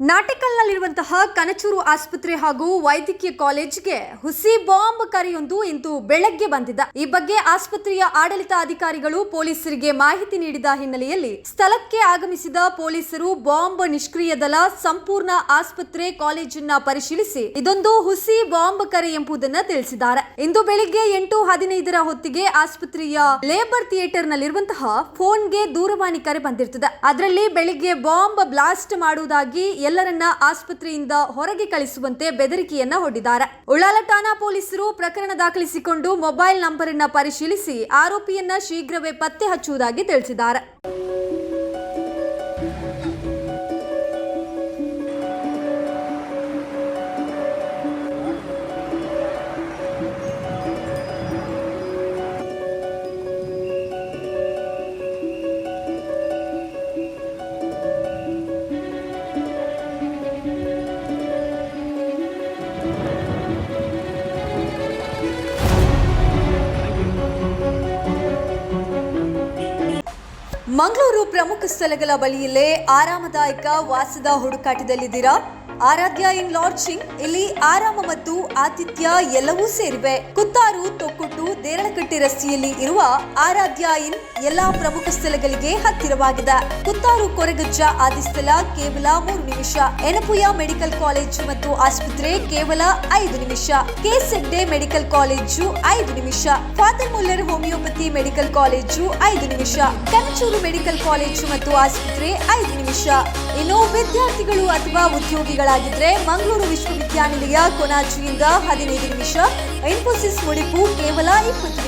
ನಾಟಿಕಲ್ನಲ್ಲಿರುವಂತಹ ಕನಚೂರು ಆಸ್ಪತ್ರೆ ಹಾಗೂ ವೈದ್ಯಕೀಯ ಕಾಲೇಜ್ಗೆ ಹುಸಿ ಬಾಂಬ್ ಕರೆಯೊಂದು ಇಂದು ಬೆಳಗ್ಗೆ ಬಂದಿದೆ. ಈ ಬಗ್ಗೆ ಆಸ್ಪತ್ರೆಯ ಆಡಳಿತ ಅಧಿಕಾರಿಗಳು ಪೊಲೀಸರಿಗೆ ಮಾಹಿತಿ ನೀಡಿದ ಹಿನ್ನೆಲೆಯಲ್ಲಿ ಸ್ಥಳಕ್ಕೆ ಆಗಮಿಸಿದ ಪೊಲೀಸರು ಬಾಂಬ್ ನಿಷ್ಕ್ರಿಯ ದಳ ಸಂಪೂರ್ಣ ಆಸ್ಪತ್ರೆ ಕಾಲೇಜನ್ನ ಪರಿಶೀಲಿಸಿ ಇದೊಂದು ಹುಸಿ ಬಾಂಬ್ ಕರೆ ಎಂಬುದನ್ನ ತಿಳಿಸಿದ್ದಾರೆ. ಇಂದು ಬೆಳಿಗ್ಗೆ ಎಂಟು ಹದಿನೈದರ ಹೊತ್ತಿಗೆ ಆಸ್ಪತ್ರೆಯ ಲೇಬರ್ ಥಿಯೇಟರ್ ನಲ್ಲಿರುವಂತಹ ಫೋನ್ಗೆ ದೂರವಾಣಿ ಕರೆ ಬಂದಿರ್ತದೆ ಅದರಲ್ಲಿ ಬೆಳಿಗ್ಗೆ ಬಾಂಬ್ ಬ್ಲಾಸ್ಟ್ ಮಾಡುವುದಾಗಿ ಎಲ್ಲರನ್ನ ಆಸ್ಪತ್ರೆಯಿಂದ ಹೊರಗೆ ಕಳಿಸುವಂತೆ ಬೆದರಿಕೆಯನ್ನ ಹೊಡೆದಿದ್ದಾರೆ ಉಳ್ಳಾಲ ಠಾಣಾ ಪೊಲೀಸರು ಪ್ರಕರಣ ದಾಖಲಿಸಿಕೊಂಡು ಮೊಬೈಲ್ ನಂಬರ್ ಪರಿಶೀಲಿಸಿ ಆರೋಪಿಯನ್ನ ಶೀಘ್ರವೇ ಪತ್ತೆ ಹಚ್ಚುವುದಾಗಿ ತಿಳಿಸಿದ್ದಾರೆ. ಮಂಗಳೂರು ಪ್ರಮುಖ ಸ್ಥಳಗಳ ಬಳಿಯಲ್ಲೇ ಆರಾಮದಾಯಕ ವಾಸದ ಹುಡುಕಾಟದಲ್ಲಿದ್ದೀರಾ? ಆರಾಧ್ಯ ಇನ್ ಲಾಡ್ಜಿಂಗ್, ಇಲ್ಲಿ ಆರಾಮ ಮತ್ತು ಆತಿಥ್ಯ ಎಲ್ಲವೂ ಸೇರಿವೆ. ಕುತ್ತಾರು ತೊಕ್ಕೊಟ್ಟು ದೇರಳಕಟ್ಟೆ ರಸ್ತೆಯಲ್ಲಿ ಇರುವ ಆರಾಧ್ಯ ಇನ್ ಎಲ್ಲಾ ಪ್ರಮುಖ ಸ್ಥಳಗಳಿಗೆ ಹತ್ತಿರವಾಗಿದೆ. ಕುತ್ತಾರು ಕೊರಗಜ್ಜ ಆದಿ ಸ್ಥಳ ಕೇವಲ ಮೂರು ನಿಮಿಷ. ಎನಪುಯ ಮೆಡಿಕಲ್ ಕಾಲೇಜು ಮತ್ತು ಆಸ್ಪತ್ರೆ ಕೇವಲ ಐದು ನಿಮಿಷ. ಕೆ ಮೆಡಿಕಲ್ ಕಾಲೇಜು ಐದು ನಿಮಿಷ. Father Muller homeopathy medical college ಐದು ನಿಮಿಷ. ಕನಚೂರು ಮೆಡಿಕಲ್ ಕಾಲೇಜು ಮತ್ತು ಆಸ್ಪತ್ರೆ ಐದು ನಿಮಿಷ. ಇನ್ನು ವಿದ್ಯಾರ್ಥಿಗಳು ಅಥವಾ ಉದ್ಯೋಗಿಗಳಾಗಿದ್ರೆ ಮಂಗಳೂರು ವಿಶ್ವವಿದ್ಯಾನಿಲಯ ಕೊನಾಚಿಯಿಂದ ಹದಿನೈದು ನಿಮಿಷ. ಇನ್ಫೋಸಿಸ್ ಮುಡಿಪು ಕೇವಲ ಇಪ್ಪತ್ತು